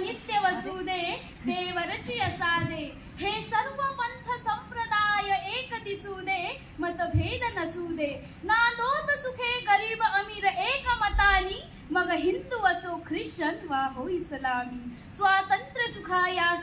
नित्य वसुदे देवरची असादे. हे सर्व पंथ संप्रदाय एक दिसू दे मतभेद नसू दे नादोत सुखे गरीब अमीर एक मतानी मग हिंदू असो ख्रिश्चन वा हो इस्लामी. स्वातंत्र्य सुखा या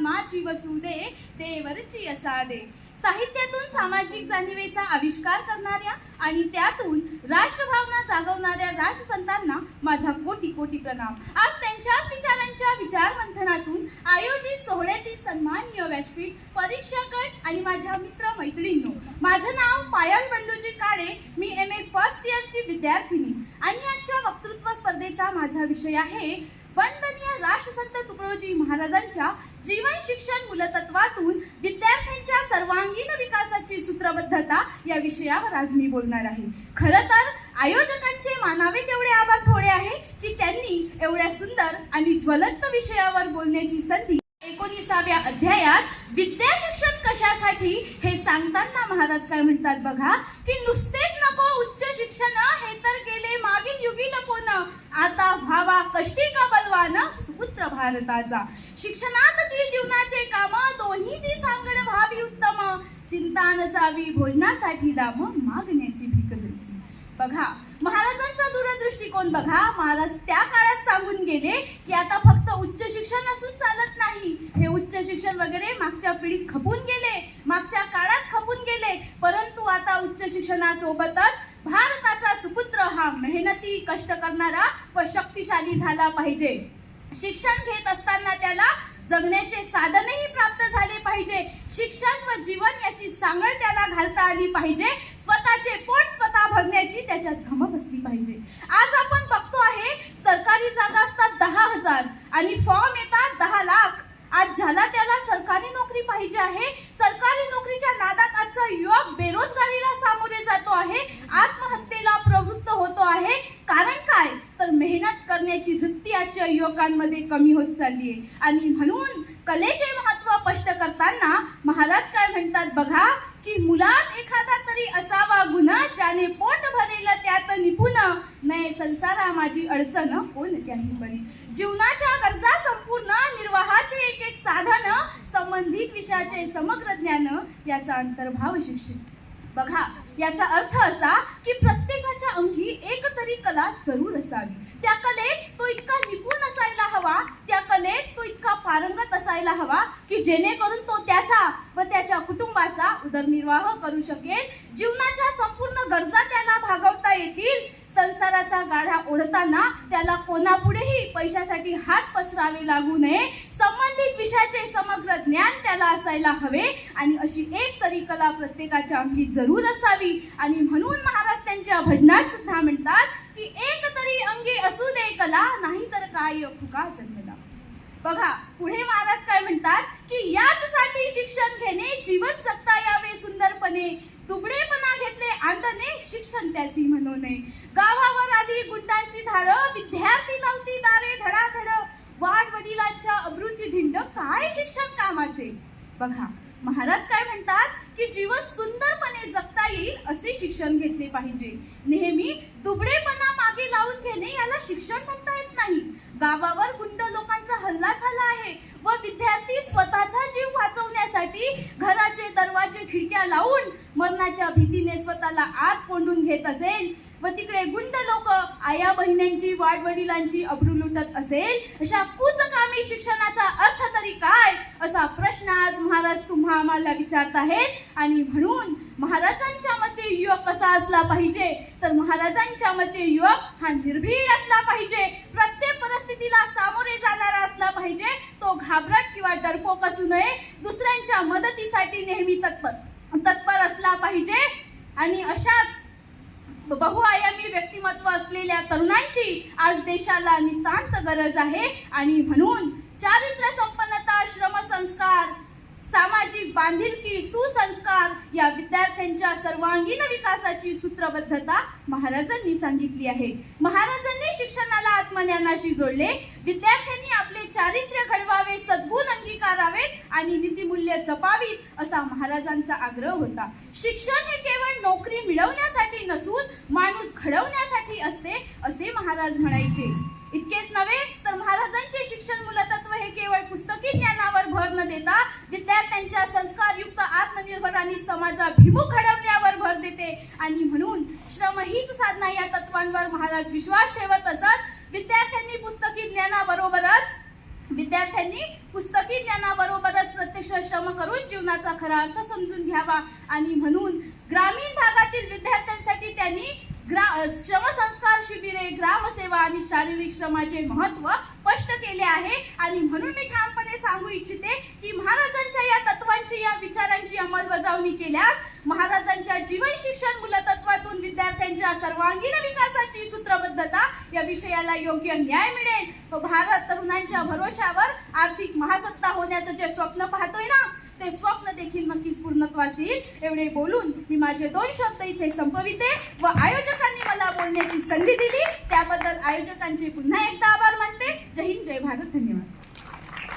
माझी वसू दे देवरची असादे. साहित्यातून सामाजिक जाणीवेचा आविष्कार करणाऱ्या आणि त्यातून राष्ट्रभावना जागवणाऱ्या राष्ट्रसंतांना माझा कोटी कोटी प्रणाम. आज त्यांच्याच विचारांच्या विचारमंथनातून आयोजित सोहळ्यातील सन्माननीय व्यासपीठ परीक्षागण आणि माझ्या मित्र मैत्रिणींनो माझं नाव पायल बंडूजी काळे मी एम ए फर्स्ट इयरची विद्यार्थिनी आणि आजच्या वक्तृत्व स्पर्धेचा माझा विषय आहे वंदनीय राष्ट्रसंत तुकडोजी महाराजांच्या जीवन शिक्षण मूलतत्वातून विद्यार्थ्यांच्या सर्वांगीण विकासाची सूत्रबद्धता या विषयावर आज मी बोलणार आहे. खर तर आयोजकांचे मानावे तेवढे आभार थोडे आहे की त्यांनी एवढ्या सुंदर आणि ज्वलंत विषयावर बोलण्याची संधी एकोणीसाव्या अध्यायात विद्या शिक्षण कशासाठी हे सांगताना महाराज काय म्हणतात बघा की नुसतेच नको उच्च शिक्षण हे तर गेले मागील युगी लपोन आता व्हावा कष्टी का बलवान? सुपुत्र भारताचा. शिक्षणातची जीवनाचे काम दोन्हीची सांगड व्हावी उत्तम. चिंता नसावी भोजनासाठी दाम मागण्याची भीक जैसी बघा महाराजांचा दूरदृष्टिकोन बघा महाराज त्या काळात सांगून गेले की आता फक्त उच्च शिक्षण असून चालत नाही हे उच्च शिक्षण वगैरे मागच्या पिढीत खपून गेले. मागच्या काळात खपून गेले. परंतु आता उच्च शिक्षणासोबतच भारताचा सुपुत्र हा मेहनती कष्ट करणारा व शक्तिशाली झाला पाहिजे. शिक्षण घेत असताना त्याला जगण्याचे साधनही प्राप्त झाले पाहिजे. शिक्षण व जीवन याची सांगड त्याला घालता आली पाहिजे. स्वतःचे पोट स्वतः भरण्याची त्याच्यात धमक असली पाहिजे. आज आपण बघतो आहे सरकारी जागा असतात दहा हजार आणि फॉर्म येतात दहा लाख. आज ज्याला त्याला सरकारी नोकरी पाहिजे आहे. सरकारी नोकरीच्या नादात आजचा युवक बेरोजगारीला सामोरे जातो आहे. आत्महत्येला प्रवृत्त होतो आहे. कारण काय? तर मेहनत करण्याची वृत्ती आजच्या युवकांमध्ये कमी होत चालली आहे. आणि म्हणून कलेचे महत्त्व स्पष्ट करताना महाराज काय म्हणतात बघा की मुलात एखादा तरी असावा गुण ज्याने पोट भरेल त्यात निपुण. नये संसारा माझी अडचण कोणत्याही बरी जीवनाच्या गरजा संपूर्ण निर्वाहाचे एक एक साधन संबंधित विषयाचे समग्र ज्ञान याचा अंतर्भाव शिक्षित. बघा याचा अर्थ असा की प्रत्येकाच्या अंगी एक तरी कला जरूर असावी. त्या कलेत तो इतका निपुण असायला हवा त्या कलेत तो इतका पारंगत असायला हवा की जेणेकरून तो त्याचा व त्याच्या कुटुंबाचा उदरनिर्वाह करू शकेल. जीवनाच्या संपूर्ण गरजा त्याला भागवता येतील. संसाराचा गाढा ओढताना त्याला कोणापुढेही पैशासाठी हात पसरावे लागू नये. संबंधित विषयाचे समग्र ज्ञान त्याला असायला हवे. आणि अशी एक तरी कला प्रत्येकाच्या अंगी जरूर असावी. आणि म्हणून महाराज त्यांच्या भजनात सुद्धा म्हणतात की एक तरी अंगी असू दे कला नाही तर काय फुका जन्मला बघा पुढे महाराज काय म्हणतात की याचसाठी शिक्षण घेणे जीवन जगता यावे सुंदरपणे. दुबळेपणा घेतले आंदने शिक्षण त्यासी म्हणूने. गावावर आधी गुंडांची धार विद्यार्थी नव्हती दारे धडाधड. वाट वडिलांच्या अब्रूची धिंड काय शिक्षण कामाचे? बघा महाराज काय म्हणतात की जीवन सुंदरपणे जगता येईल असे शिक्षण घेतले पाहिजे. नेहमी दुबळेपणा मागे लावून घेणे याला शिक्षण म्हणता येत नाही. गावावर गुंड लोकांचा हल्ला झाला आहे व विद्यार्थी स्वतःचा जीव वाचवण्यासाठी घराचे दरवाजे खिडक्या लावून मरणाच्या भीतीने स्वतःला आत कोंडून घेत असेल. व तिकडे गुंड लोक आया बहिण्यांची वाडवडिलांची अब्रू लुटत असेल अशा कुचकामी शिक्षणाचा अर्थ तरी काय? असा प्रश्न आज महाराज तुम्हा आम्हाला विचारत आहेत. आणि म्हणून महाराजांच्या मते युवक कसा असला पाहिजे? तर महाराजांच्या मते युवक हा निर्भीड असला पाहिजे. प्रत्येक परिस्थितीला सामोरे जाणारा असला पाहिजे. तो घाबरट किंवा डरपोक असू नये. दुसऱ्यांच्या मदतीसाठी नेहमी तत्पर तत्पर असला पाहिजे. आणि अशाच बहुआयामी व्यक्तिमत्व असलेल्या तरुणांची आज देशाला नितांत गरज आहे. आणि म्हणून चारित्र्य संपन्नता श्रमसंस्कार सामाजिक बांधिलकी सुसंस्कार या विद्यार्थ्यांच्या सर्वांगीण विकासाची सूत्रबद्धता महाराजांनी सांगितली आहे. महाराजांनी शिक्षणाला आत्मज्ञानाशी जोडले विद्यार्थ्यांनी आपले चारित्र्य घडवावे सद्गुण अंगीकारावे आणि नीतिमूल्य जपावीत असा महाराजांचा आग्रह होता. शिक्षण हे केवळ नोकरी मिळवण्यासाठी नसून माणूस घडवण्यासाठी असते असे महाराज म्हणायचे. इतकेच नव्हे तर महाराजांचे शिक्षण मूलतत्त्व हे केवळ पुस्तकी ज्ञानावर भर न देता विद्यार्थ्यांच्या संस्कारयुक्त आत्मनिर्भर आणि समाजाभिमुख घडवण्यावर भर देते. आणि म्हणून श्रम हीच साधना या तत्वांवर महाराज विश्वास ठेवत असत विद्यार्थ्यांनी पुस्तकी ज्ञानाबरोबरच विद्यार्थ्यांनी पुस्तकी ज्ञानाबरोबरच प्रत्यक्ष श्रम करून जीवनाचा खरा अर्थ समजून घ्यावा. आणि म्हणून ग्रामीण भागातील विद्यार्थ्यांसाठी त्यांनी ग्रा श्रमसंस्कार शिबिरे ग्रामसेवा आणि शारीरिक श्रमाचे महत्त्व स्पष्ट केले आहे. आणि म्हणून मी ठामपणे सांगू इच्छिते की महाराजांच्या या तत्वांची या विचारांची अंमलबजावणी केल्यास महाराजांच्या जीवन शिक्षण मूलतत्वातून विद्यार्थ्यांच्या सर्वांगीण विकासाची सूत्रबद्धता या विषयाला योग्य न्याय मिळेल. व भारत तरुणांच्या भरोशावर आर्थिक महासत्ता होण्याचं जे स्वप्न पाहतोय ना ते स्वप्न देखील नक्कीच पूर्णत्वास येईल एवढे बोलून मी माझे दोन शब्द इथे संपविते व आयोजकांनी मला बोलण्याची संधी दिली. त्याबद्दल आयोजकांचे पुन्हा एकदा आभार मानते. जय हिंद जय भारत धन्यवाद.